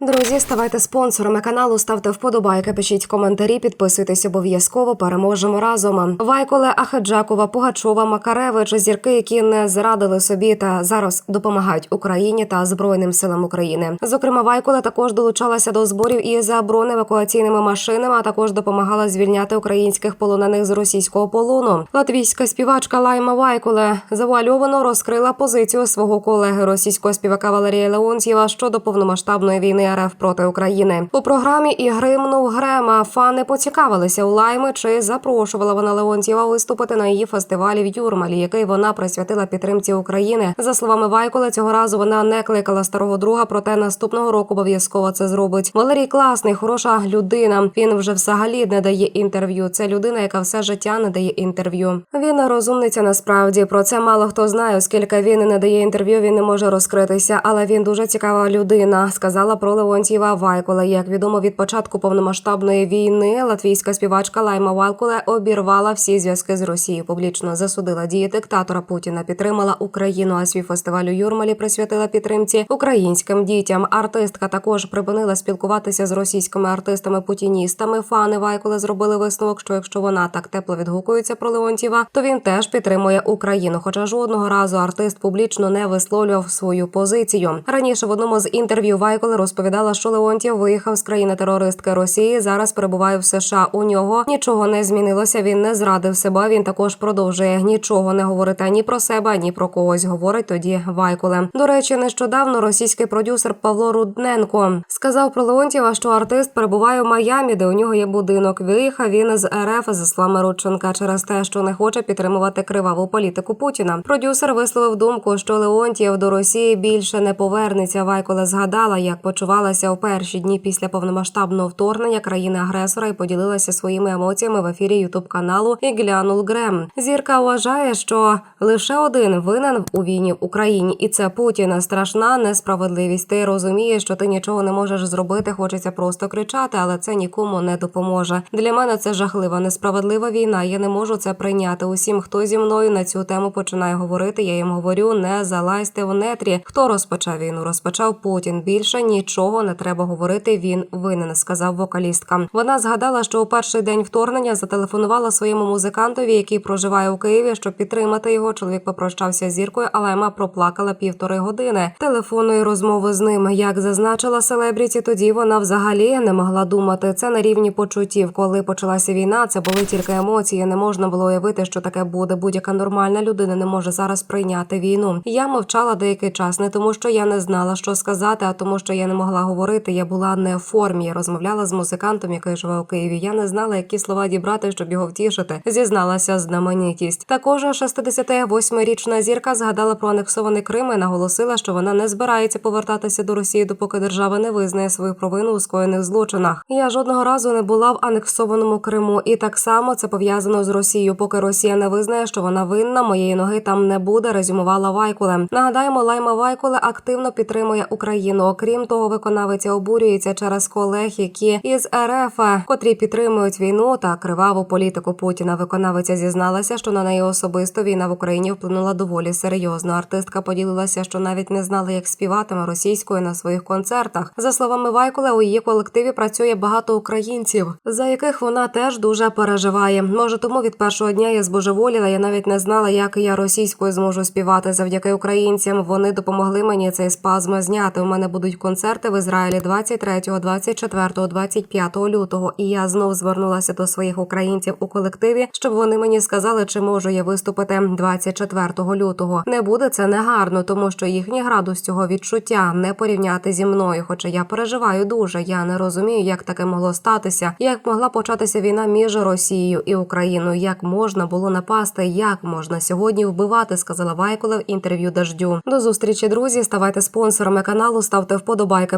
Друзі, ставайте спонсорами каналу, ставте вподобайки, пишіть коментарі, підписуйтесь обов'язково. Переможемо разом. Вайколе Ахеджакова, Пугачова, Макаревич, зірки, які не зрадили собі та зараз допомагають Україні та Збройним силам України. Зокрема, Вайколе також долучалася до зборів і за бронеевакуаційними машинами, а також допомагала звільняти українських полонених з російського полону. Латвійська співачка Лайма Вайколе завуальовано розкрила позицію свого колеги російського співака Валерія Леонтьєва щодо повномасштабної війни РФ проти України. У програмі і гримнув Грема. Фани поцікавилися у Лайми, чи запрошувала вона Леонтьєва виступити на її фестивалі в Юрмалі, який вона присвятила підтримці України. За словами Вайкола, цього разу вона не кликала старого друга, проте наступного року обов'язково це зробить. Валерій класний, хороша людина. Він вже взагалі не дає інтерв'ю. Це людина, яка все життя не дає інтерв'ю. Він розумниця насправді про це мало хто знає, оскільки він не дає інтерв'ю, він не може розкритися. Але він дуже цікава людина. Сказала про Леонтьєва Вайкола. Як відомо від початку повномасштабної війни, латвійська співачка Лайма Вайколе обірвала всі зв'язки з Росією. Публічно засудила дії диктатора Путіна, підтримала Україну. А свій фестиваль у Юрмалі присвятила підтримці українським дітям. Артистка також припинила спілкуватися з російськими артистами-путіністами. Фани Вайколе зробили висновок, що якщо вона так тепло відгукується про Леонтьєва, то він теж підтримує Україну. Хоча жодного разу артист публічно не висловлював свою позицію. Раніше в одному з інтерв'ю Вайколе розповідала, що Леонтьєв виїхав з країни терористки Росії. Зараз перебуває в США. У нього нічого не змінилося. Він не зрадив себе. Він також продовжує нічого не говорити ні про себе, ні про когось. Говорить тоді Вайколе. До речі, нещодавно російський продюсер Павло Рудненко сказав про Леонтьєва, що артист перебуває в Майамі, де у нього є будинок. Виїхав він з РФ за словами Рудченка через те, що не хоче підтримувати криваву політику Путіна. Продюсер висловив думку, що Леонтьєв до Росії більше не повернеться. Вайколе згадала, як почувалася у перші дні після повномасштабного вторгнення країни-агресора і поділилася своїми емоціями в ефірі Ютуб каналу і глянул Грем. Зірка вважає, що лише один винен у війні в Україні, і це Путін. Страшна несправедливість. Ти розумієш, що ти нічого не можеш зробити. Хочеться просто кричати, але це нікому не допоможе. Для мене це жахлива, несправедлива війна. Я не можу це прийняти. Усім, хто зі мною на цю тему починає говорити. Я їм говорю: не залазьте в нетрі. Хто розпочав війну? Розпочав Путін. Більше нічого не треба говорити. Він винен, сказав вокалістка. Вона згадала, що у перший день вторгнення зателефонувала своєму музикантові, який проживає у Києві, щоб підтримати його. Чоловік попрощався з зіркою, але Ема проплакала півтори години телефонної розмови з ним. Як зазначила селебріті, тоді вона взагалі не могла думати. Це на рівні почуттів. Коли почалася війна, це були тільки емоції. Не можна було уявити, що таке буде. Будь-яка нормальна людина не може зараз прийняти війну. Я мовчала деякий час, не тому, що я не знала, що сказати, а тому, що я не могла говорити. Я була не в формі. Я розмовляла з музикантом, який живе у Києві. Я не знала, які слова дібрати, щоб його втішити. Зізналася знаменитість. Також 68-річна зірка згадала про анексований Крим і наголосила, що вона не збирається повертатися до Росії, допоки держава не визнає свою провину у скоєних злочинах. Я жодного разу не була в анексованому Криму, і так само це пов'язано з Росією. Поки Росія не визнає, що вона винна, моєї ноги там не буде. Резюмувала Вайкуле. Нагадаємо, Лайма Вайкуле активно підтримує Україну. Окрім того, виконавиця обурюється через колег, які із РФ, котрі підтримують війну та криваву політику Путіна. Виконавиця зізналася, що на неї особисто війна в Україні вплинула доволі серйозно. Артистка поділилася, що навіть не знала, як співатиме російською на своїх концертах. За словами Вайкуле, у її колективі працює багато українців, за яких вона теж дуже переживає. Може, тому від першого дня я збожеволіла. Я навіть не знала, як я російською зможу співати. Завдяки українцям вони допомогли мені цей спазм зняти. У мене будуть концерти в Ізраїлі 23, 24, 25 лютого. І я знов звернулася до своїх українців у колективі, щоб вони мені сказали, чи можу я виступити 24 лютого. Не буде це негарно, тому що їхній градус цього відчуття не порівняти зі мною. Хоча я переживаю дуже. Я не розумію, як таке могло статися, як могла початися війна між Росією і Україною. Як можна було напасти, як можна сьогодні вбивати, сказала Вайкола в інтерв'ю дождю. До зустрічі, друзі. Ставайте спонсорами каналу, ставте вподобайки,